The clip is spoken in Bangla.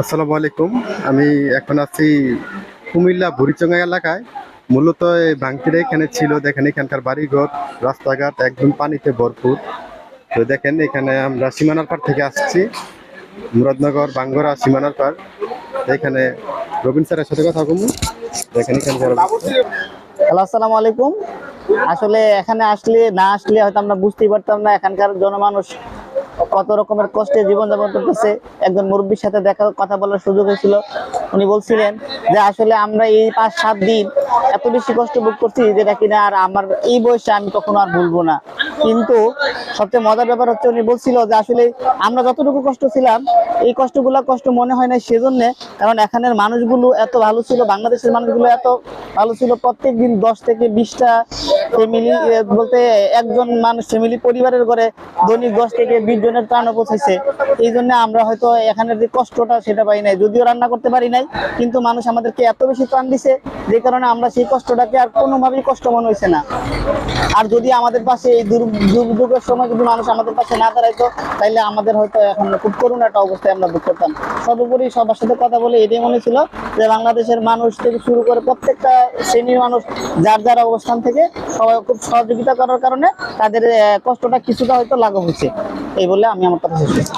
আসসালামু আলাইকুম। আমি এখন আছি কুমিল্লা বুড়িচঙ্গা এলাকায়। মূলত এই এখানে ছিল, দেখেন এখানকার বাড়িঘর, রাস্তাঘাট একদম পানিতে ভরপুর। তো দেখেন এখানে আমরা সীমানার পার থেকে আসছি, মুরাদনগর, বাঙ্গরা সীমানার পার এখানে রবীন স্যারের সাথে কথা বলব। দেখেন এখানকার আসসালামু আলাইকুম। আসলে এখানে আসলে না আসলে হয়তো আমরা বুঝতেই পারতাম না, এখানকার জনমানুষ কত রকমের কষ্টে জীবনযাপন করতেছে। একজন মুরব্বীর সাথে দেখা, কথা বলার সুযোগ হয়েছিল। উনি বলছিলেন যে, আসলে আমরা এই পাঁচ সাত দিন এত বেশি কষ্ট ভোগ করছি যেটা কিনা আর আমার এই বয়সে আমি কখনো আর ভুলবো না। কিন্তু সবচেয়ে মজার ব্যাপার হচ্ছে, উনি বলছিল যে, আসলে আমরা যতটুকু কষ্ট ছিলাম, এই কষ্টগুলো কষ্ট মনে হয় না সেজন্য, কারণ এখানের মানুষগুলো এত ভালো ছিল, বাংলাদেশের মানুষগুলো এত ভালো ছিল প্রত্যেক দিন দশ থেকে বিশটা ফ্যামিলি বলতে একজন মানুষ ফ্যামিলি পরিবারের ঘরে দৈনিক দশ থেকে বিশ জনের ত্রাণ পৌঁছাইছে এই জন্য আমরা হয়তো এখানের যে কষ্টটা সেটা পাই নাই। যদিও রান্না করতে পারি নাই কিন্তু মানুষ আমাদেরকে এত বেশি ত্রাণ দিছে যে কারণে আমরা সেই কষ্টটাকে আর কোনোভাবেই কষ্ট মনে হয়েছে না। আর যদি আমাদের পাশে এই দুর্যোগের সময় যদি মানুষ আমাদের পাশে না দাঁড়াইতো তাহলে আমাদের হয়তো এখন খুব করুণ একটা অবস্থায় আমরা ভোগ করতাম সর্বোপরি সবার সাথে কথা বলে এটাই মনে ছিল যে বাংলাদেশের মানুষ থেকে শুরু করে প্রত্যেকটা শ্রেণির মানুষ যার যার অবস্থান থেকে খুব সহযোগিতা করার কারণে তাদের কষ্টটা কিছুটা হয়তো লাঘব হয়েছে। এই বলে আমি আমার কথা শেষ